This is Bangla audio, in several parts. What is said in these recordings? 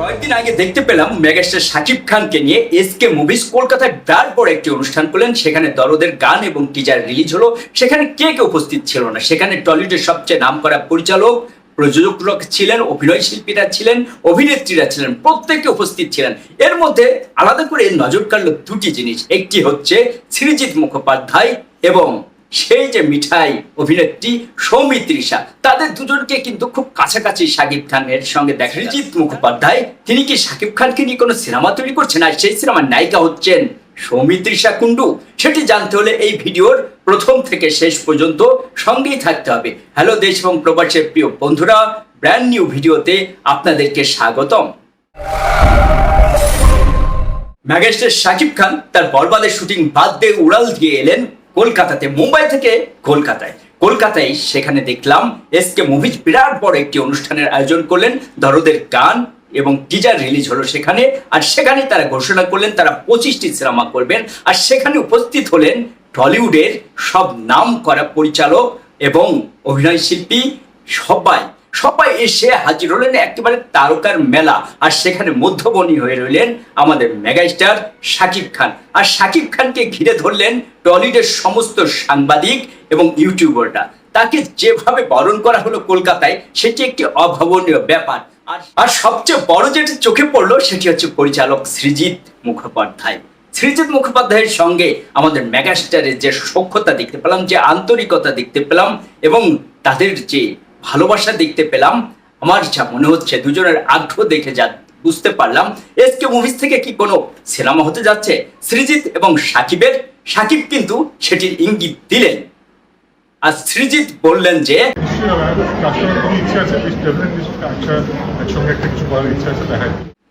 কয়েকদিন আগে দেখতে পেলাম মেগাস্টার শাকিব খানকে নিয়ে এসকে মুভিজ কলকাতায় বিরাট পর একটি অনুষ্ঠান করলেন। সেখানে দরদের গান এবং টিজার রিলিজ হলো। সেখানে কে কে উপস্থিত ছিল না? সেখানে টলিউডের সবচেয়ে নামকরা পরিচালক প্রযোজকরা ছিলেন, অভিনয় শিল্পীরা ছিলেন, অভিনেত্রীরা ছিলেন, প্রত্যেকে উপস্থিত ছিলেন। এর মধ্যে আলাদা করে নজর কাড়ল দুটি জিনিস। একটি হচ্ছে সৃজিৎ মুখোপাধ্যায় এবং সেই যে মিঠাই অভিনেত্রী সৌমিত্রিষা তাদের দুজনকে কিন্তু খুব কাছাকাছি শাকিব খানের সঙ্গে দেখা সৃজিৎ মুখোপাধ্যায়, তিনি কি শাকিব খানকে নিয়ে কোনো সিনেমা তৈরি করছেন? আর সেই সিনেমার নায়িকা হচ্ছেন সৌমিত্রিষা কুণ্ডু। সেটি জানতে হলে এই ভিডিওর প্রথম থেকে শেষ পর্যন্ত সঙ্গেই থাকতে হবে। হ্যালো দেশ এবং প্রবাসের প্রিয় বন্ধুরা ব্র্যান্ড নিউ ভিডিওতে আপনাদেরকে স্বাগতম। ম্যাগেস্টার শাকিব খান তার বরবাদের শুটিং বাদ দিয়ে উড়াল দিয়ে এলেন কলকাতাতে, মুম্বাই থেকে কলকাতায়। কলকাতায় সেখানে দেখলাম এস কে মুভিজ বিরাট বড় একটি অনুষ্ঠানের আয়োজন করলেন। দরদের গান এবং টিজার রিলিজ হলো সেখানে। আর সেখানে তারা ঘোষণা করলেন, তারা পঁচিশটি সিনেমা করবেন। আর সেখানে উপস্থিত হলেন টলিউডের সব নাম করা পরিচালক এবং অভিনয় শিল্পী সবাই। সবাই এসে হাজির হলেন একেবারে তারকার মেলা। আর সেখানে মধ্যবনী হয়ে রইলেন আমাদের মেগাস্টার শাকিব খান। আর শাকিব খানকে ঘিরে ধরলেন টলিউডের সমস্ত সাংবাদিক এবং ইউটিউবাররা। তাকে যেভাবে বরণ করা হলো কলকাতায়, সেটি একটি অভাবনীয় ব্যাপার। আর সবচেয়ে বড় যেটি চোখে পড়ল, সেটি হচ্ছে পরিচালক সৃজিৎ মুখোপাধ্যায়। সৃজিৎ মুখোপাধ্যায়ের সঙ্গে আমাদের মেগাস্টারের যে সক্ষতা দেখতে পেলাম, যে আন্তরিকতা দেখতে পেলাম, এবং তাদের যে ভালোবাসা দেখতে পেলাম। আমার যা মনে হচ্ছে, দুজনের আগ্রহ দেখে যা বুঝতে পারলাম। এসকে মুভিজ থেকে কি কোনো সিনেমা হতে যাচ্ছে? সৃজিৎ এবং সাকিবের? সাকিব কিন্তু সেটির ইঙ্গিত দিলেন। আর সৃজিৎ বললেন যে।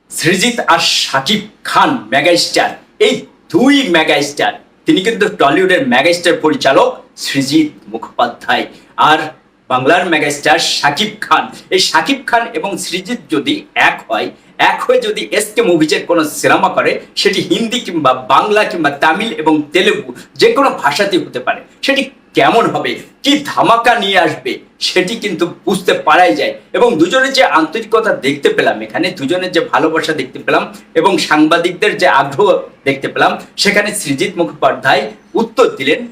সৃজিৎ আর সাকিব খান মেগাস্টার। এই দুই মেগাস্টার। তিনি কিন্তু টলিউডের মেগাস্টার পরিচালক সৃজিৎ মুখোপাধ্যায়। আর বাংলার মেগাস্টার সাকিব খান। এই সাকিব খান এবং সৃজিৎ যদি এক হয়, এক হয়ে যদি এসকে মুভিজের কোনো সিনেমা করে, সেটি হিন্দি কিংবা বাংলা কিংবা তামিল এবং তেলেগু যে কোনো ভাষাতেই হতে পারে। সেটি কেমন হবে? কি ধামাকা নিয়ে আসবে? সেটি কিন্তু বুঝতে পারাই যায়। এবং দুজনের যে আন্তরিকতা দেখতে পেলাম এখানে, দুজনের যে ভালোবাসা দেখতে পেলাম এবং সাংবাদিকদের যে আগ্রহ দেখতে পেলাম, সেখানে সৃজিৎ মুখোপাধ্যায় উত্তর দিলেন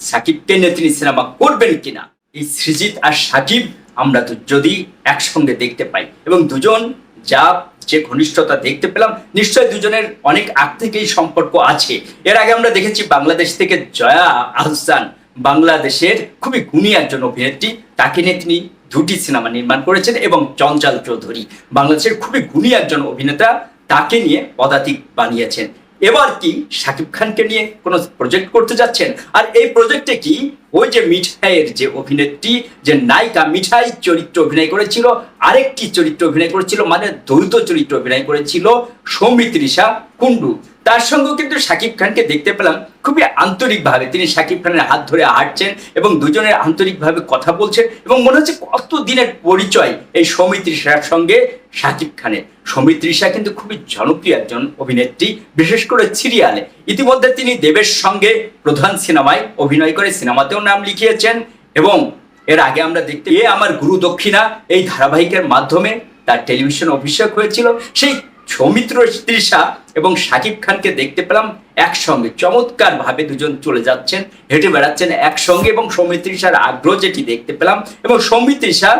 সাকিবকে নিয়ে তিনি সিনেমা করবেন কিনা? এই সৃজিৎ আর সাকিব, আমরা তো যদি একসঙ্গে দেখতে পাই। এবং দুজন, যা যে ঘনিষ্ঠতা দেখতে পেলাম নিশ্চয় দুজনের অনেক আগ থেকেই সম্পর্ক আছে। এর আগে আমরা দেখেছি বাংলাদেশ থেকে জয়া আহসান, বাংলাদেশের খুবই গুণী একজন অভিনেত্রী। তাকে নিয়ে তিনি দুটি সিনেমা নির্মাণ করেছেন এবং চঞ্চল চৌধুরী, বাংলাদেশের খুবই গুণী একজন অভিনেতা, তাকে নিয়ে পদাতিক বানিয়েছেন। এবার কি শাকিব খানকে নিয়ে কোনো প্রজেক্ট করতে যাচ্ছেন? আর এই প্রজেক্টে কি ওই যে মিঠাইয়ের যে অভিনেত্রী, যে নায়িকা মিঠাই চরিত্র অভিনয় করেছিল, আরেকটি চরিত্র অভিনয় করেছিল মানে দ্বৈত চরিত্র অভিনয় করেছিল সৌমিত্রিষা কুণ্ডু। তার সঙ্গেও কিন্তু শাকিব খানকে দেখতে পেলাম, খুবই আন্তরিকভাবে। তিনি শাকিব খানের হাত ধরে হাঁটছেন এবং দুজনের আন্তরিকভাবে কথা বলছেন এবং মনে হচ্ছে কত দিনের পরিচয় এই সৌমিত্রিষার সঙ্গে শাকিব খানের। সৌমিত্রিষা কিন্তু খুবই জনপ্রিয় একজন অভিনেত্রী, বিশেষ করে সিরিয়ালে। ইতিমধ্যে তিনি দেবের সঙ্গে প্রধান সিনেমায় অভিনয় করে সিনেমাতেও নাম লিখিয়েছেন এবং এর আগে আমরা দেখতে এ আমার গুরু দক্ষিণা এই ধারাবাহিকের মাধ্যমে তার টেলিভিশন অভিষেক হয়েছিল। সেই সৌমিত্র তৃষা এবং শাকিব খানকে দেখতে পেলাম একসঙ্গে। চমৎকার ভাবে দুজন চলে যাচ্ছেন, হেঁটে বেড়াচ্ছেন একসঙ্গে এবং সৌমিত্রিষার আগ্রহ যেটি দেখতে পেলাম এবং সৌমিত্রিষা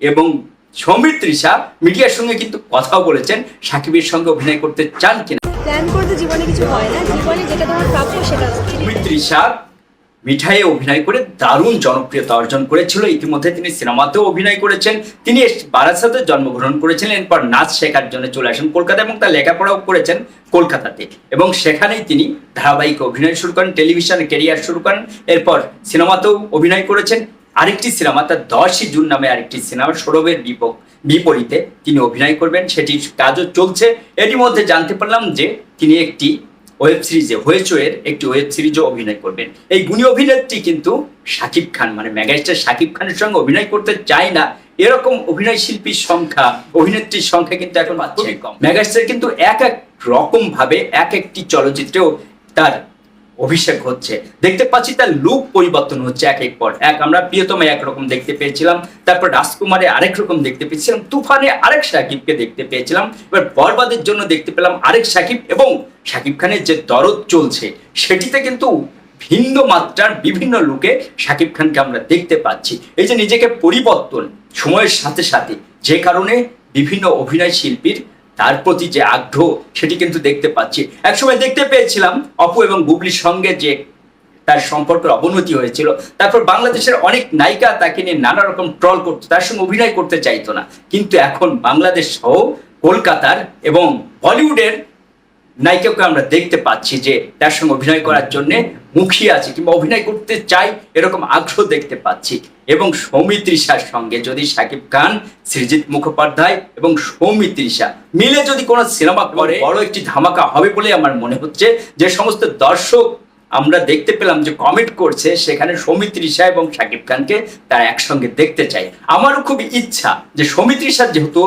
এবং সৌমিত্রিষা মিডিয়ার সঙ্গে কিন্তু কথাও বলেছেন সাকিবের সঙ্গে অভিনয় করতে চান কিনা। প্ল্যান করতে জীবনে কিছু হয় না জীবনে যেটা তোমার প্রাপ্য সেটা সৌমিত্রিষা মিঠাইয়ে অভিনয় করে দারুণ জনপ্রিয়তা অর্জন করেছিল। ইতিমধ্যে তিনি সিনেমাতেও অভিনয় করেছেন। তিনি বারাসাতে জন্মগ্রহণ করেছিলেন। এরপর নাচ শেখার জন্য চলে আসেন কলকাতা এবং তার লেখাপড়াও করেছেন কলকাতাতে। এবং সেখানেই তিনি ধারাবাহিক অভিনয় শুরু করেন টেলিভিশনে ক্যারিয়ার শুরু করেন। এরপর সিনেমাতেও অভিনয় করেছেন। আরেকটি সিনেমা তার দশই জুন নামে আরেকটি সিনেমা সৌরভের বিপক বিপরীতে তিনি অভিনয় করবেন। সেটির কাজও চলছে। এরই মধ্যে জানতে পারলাম যে তিনি একটি ওয়েব সিরিজে হয়েচোয়ের একটি ওয়েব সিরিজও অভিনয় করবেন। এই গুণী অভিনেত্রী কিন্তু শাকিব খান মানে মেগাস্টার শাকিব খানের সঙ্গে অভিনয় করতে চায় না। এরকম অভিনয় শিল্পীর সংখ্যা অভিনেত্রীর সংখ্যা কিন্তু এখন খুবই কম। মেগাস্টার কিন্তু এক এক রকম ভাবে এক একটি চলচ্চিত্রেও তার অভিষেক হচ্ছে। দেখতে পাচ্ছি তার লুক পরিবর্তন হচ্ছে এক এক পর এক। আমরা প্রিয়তমে একরকম দেখতে পেয়েছিলাম, তারপর রাজকুমারে আরেক রকম দেখতে পেয়েছিলাম, তুফানে আরেক সাকিবকে দেখতে পেয়েছিলাম, এবার বরবাদের জন্য দেখতে পেলাম আরেক সাকিব এবং সাকিব খানের যে দরদ চলছে, সেটিতে কিন্তু ভিন্ন মাত্রার বিভিন্ন লুকে শাকিব খানকে আমরা দেখতে পাচ্ছি। এই যে নিজেকে পরিবর্তন সময়ের সাথে সাথে, যে কারণে বিভিন্ন অভিনয় শিল্পীর তার প্রতি যে আগ্রহ, সেটি কিন্তু দেখতে পাচ্ছি। একসময় দেখতে পেয়েছিলাম অপু এবং বুবলির সঙ্গে যে তার সম্পর্কের অবনতি হয়েছিল। তারপর বাংলাদেশের অনেক নায়িকা তাকে নিয়ে নানা রকম ট্রল করতো, তার সঙ্গে অভিনয় করতে চাইতো না। কিন্তু এখন বাংলাদেশ সহ কলকাতার এবং বলিউডের নায়িকাকে আমরা দেখতে পাচ্ছি যে তার সঙ্গে অভিনয় করার জন্য মুখিয়ে আছে কিংবা অভিনয় করতে চাই এরকম আগ্রহ দেখতে পাচ্ছি। এবং সৌমিত্রিষার সঙ্গে যদি সাকিব খান সৃজিত মুখোপাধ্যায় এবং সৌমিত্রিষা মিলে যদি কোনো সিনেমা করে বড় একটি ধামাকা হবে বলে আমার মনে হচ্ছে। যে সমস্ত দর্শক আমরা দেখতে পেলাম যে কমেন্ট করছে সেখানে সৌমিত্রিষা এবং শাকিব খানকে তারা একসঙ্গে দেখতে চাই আমারও খুব ইচ্ছা যে সৌমিত্রিষার যেহেতু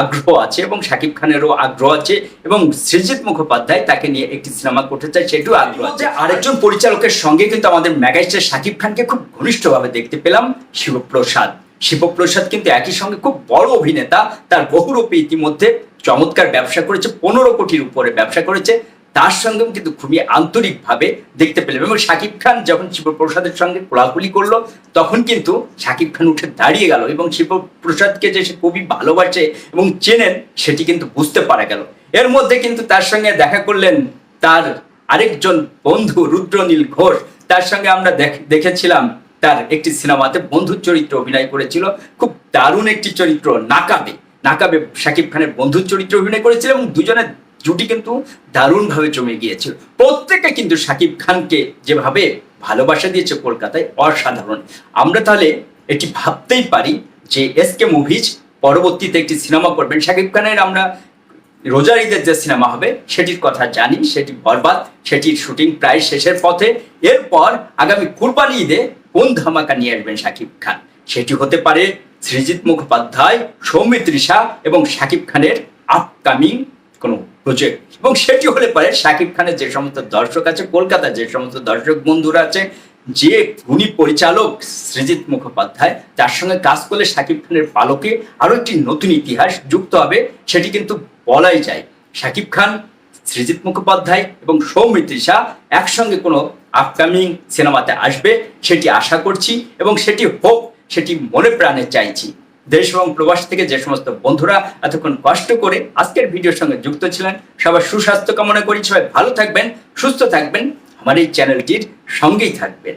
আগ্রহ আছে এবং শাকিব খানেরও আগ্রহ আছে এবং সৃজিত মুখোপাধ্যায় তাকে নিয়ে একটি সিনেমা করতে চায় সেটিও আগ্রহ আছে। আরেকজন পরিচালকের সঙ্গে কিন্তু আমাদের মেগাস্টার শাকিব খানকে খুব ঘনিষ্ঠভাবে দেখতে পেলাম শিবপ্রসাদ। শিবপ্রসাদ কিন্তু একই সঙ্গে খুব বড় অভিনেতা তার বহুরূপে ইতিমধ্যে চমৎকার ব্যবসা করেছে পনেরো কোটির উপরে ব্যবসা করেছে। তার সঙ্গেও কিন্তু খুবই আন্তরিকভাবে দেখতে পেলাম। এবং শাকিব খান যখন শিবপ্রসাদের সঙ্গে কোলাকুলি করল, তখন কিন্তু শাকিব খান উঠে দাঁড়িয়ে গেল এবং শিবপ্রসাদকে যে সে খুবই ভালোবাসে এবং চেনেন, সেটি কিন্তু বুঝতে পারা গেল। এর মধ্যে কিন্তু তার সঙ্গে দেখা করলেন তার আরেকজন বন্ধু রুদ্রনীল ঘোষ। তার সঙ্গে আমরা দেখ- দেখেছিলাম তার একটি সিনেমাতে বন্ধুর চরিত্র অভিনয় করেছিল। খুব দারুণ একটি চরিত্র, নাকাবে। নাকাবে শাকিব খানের বন্ধুর চরিত্র অভিনয় করেছিল এবং দুজনের জুটি কিন্তু দারুণভাবে জমে গিয়েছিল। প্রত্যেকে কিন্তু শাকিব খানকে যেভাবে ভালোবাসা দিয়েছে কলকাতায়, অসাধারণ। আমরা তাহলে এটি ভাবতেই পারি যে এস কে মুভিজ পরবর্তীতে একটি সিনেমা করবেন। শাকিব খানের আমরা রোজার ঈদের যে সিনেমা হবে, সেটির কথা জানি, সেটি বরবাদ, সেটির শুটিং প্রায় শেষের পথে। এরপর আগামী কুরবানি ঈদে কোন ধামাকা নিয়ে আসবেন শাকিব খান? সেটি হতে পারে সৃজিত মুখোপাধ্যায়, সৌমিত্রিষা এবং শাকিব খানের আপকামিং কোনো প্রজেক্ট এবং সেটি হলে পারে শাকিব খানের যে সমস্ত দর্শক আছে, কলকাতার যে সমস্ত দর্শক বন্ধুরা আছে, যে গুণী পরিচালক সৃজিত মুখোপাধ্যায়, তার সঙ্গে কাজ করলে শাকিব খানের পালকে আরও একটি নতুন ইতিহাস যুক্ত হবে, সেটি কিন্তু বলাই যায়। শাকিব খান সৃজিত মুখোপাধ্যায় এবং সৌমিত্রিষা একসঙ্গে কোনো আপকামিং সিনেমাতে আসবে, সেটি আশা করছি এবং সেটি হোক, সেটি মনে প্রাণে চাইছি। দেশ এবং প্রবাস থেকে যে সমস্ত বন্ধুরা এতক্ষণ কষ্ট করে আজকের ভিডিওর সঙ্গে যুক্ত ছিলেন, সবার সুস্বাস্থ্য কামনা করি, সবাই ভালো থাকবেন, সুস্থ থাকবেন, আমার এই চ্যানেলটির সঙ্গেই থাকবেন।